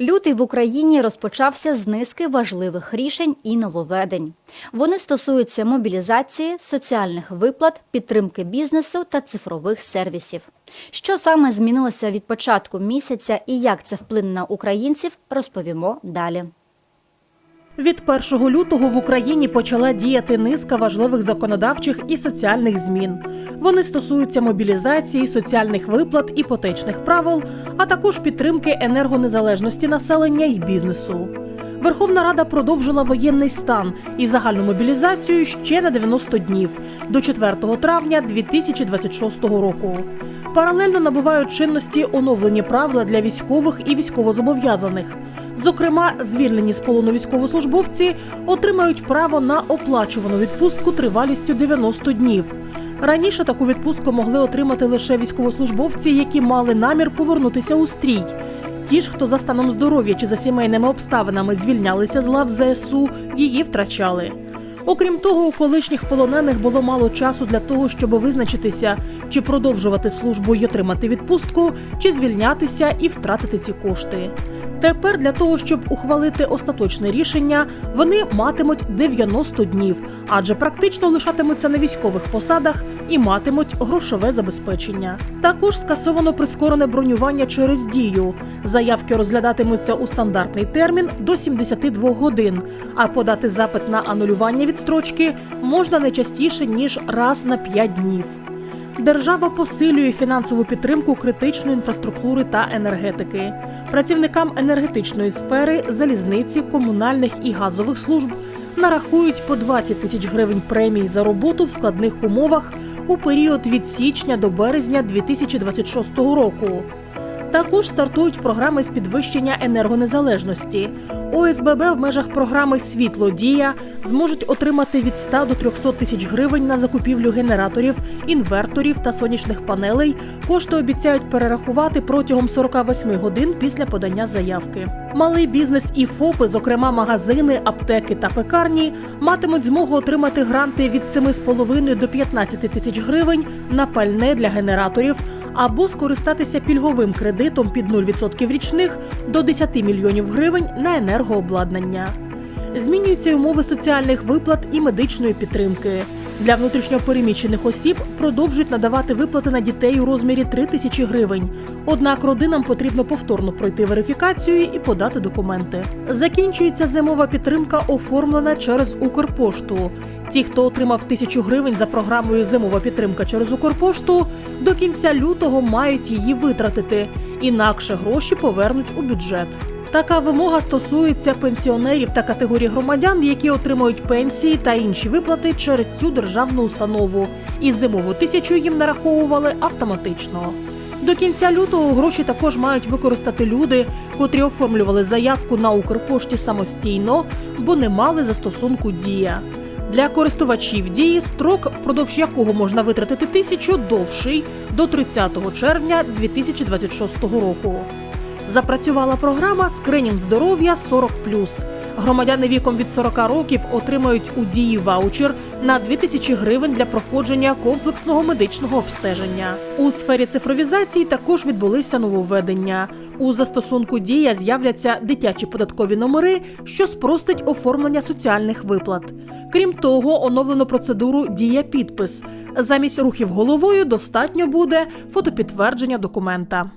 Лютий в Україні розпочався з низки важливих рішень і нововведень. Вони стосуються мобілізації, соціальних виплат, підтримки бізнесу та цифрових сервісів. Що саме змінилося від початку місяця і як це вплине на українців, розповімо далі. Від 1 лютого в Україні почала діяти низка важливих законодавчих і соціальних змін. Вони стосуються мобілізації, соціальних виплат, іпотечних правил, а також підтримки енергонезалежності населення і бізнесу. Верховна Рада продовжила воєнний стан і загальну мобілізацію ще на 90 днів до 4 травня 2026 року. Паралельно набувають чинності оновлені правила для військових і військовозобов'язаних. Зокрема, звільнені з полону військовослужбовці отримають право на оплачувану відпустку тривалістю 90 днів. Раніше таку відпустку могли отримати лише військовослужбовці, які мали намір повернутися у стрій. Ті ж, хто за станом здоров'я чи за сімейними обставинами звільнялися з лав ЗСУ, її втрачали. Окрім того, у колишніх полонених було мало часу для того, щоб визначитися, чи продовжувати службу й отримати відпустку, чи звільнятися і втратити ці кошти. Тепер для того, щоб ухвалити остаточне рішення, вони матимуть 90 днів, адже практично лишатимуться на військових посадах і матимуть грошове забезпечення. Також скасовано прискорене бронювання через дію. Заявки розглядатимуться у стандартний термін до 72 годин, а подати запит на анулювання відстрочки можна не частіше ніж раз на 5 днів. Держава посилює фінансову підтримку критичної інфраструктури та енергетики. Працівникам енергетичної сфери, залізниці, комунальних і газових служб нарахують по 20 тисяч гривень премій за роботу в складних умовах у період від січня до березня 2026 року. Також стартують програми з підвищення енергонезалежності. ОСББ в межах програми Світло Дія зможуть отримати від 100 до 300 тисяч гривень на закупівлю генераторів, інверторів та сонячних панелей. Кошти обіцяють перерахувати протягом 48 годин після подання заявки. Малий бізнес і ФОПи, зокрема магазини, аптеки та пекарні, матимуть змогу отримати гранти від 7,5 до 15 тисяч гривень на пальне для генераторів або скористатися пільговим кредитом під 0% річних до 10 мільйонів гривень на енергообладнання. Змінюються й умови соціальних виплат і медичної підтримки. Для внутрішньопереміщених осіб продовжують надавати виплати на дітей у розмірі 3 тисячі гривень. Однак родинам потрібно повторно пройти верифікацію і подати документи. Закінчується зимова підтримка, оформлена через Укрпошту. Ті, хто отримав тисячу гривень за програмою Зимова підтримка через Укрпошту, до кінця лютого мають її витратити, інакше гроші повернуть у бюджет. Така вимога стосується пенсіонерів та категорій громадян, які отримують пенсії та інші виплати через цю державну установу. І зимову тисячу їм нараховували автоматично. До кінця лютого гроші також мають використати люди, котрі оформлювали заявку на Укрпошті самостійно, бо не мали застосунку дія. Для користувачів дії строк, впродовж якого можна витратити тисячу, довший до 30 червня 2026 року. Запрацювала програма Скринінг здоров'я 40 Громадяни віком від 40 років отримають у дії ваучер на 2000 гривень для проходження комплексного медичного обстеження. У сфері цифровізації також відбулися нововведення. У застосунку дія з'являться дитячі податкові номери, що спростить оформлення соціальних виплат. Крім того, оновлено процедуру дія підпис. Замість рухів головою достатньо буде фотопідтвердження документа.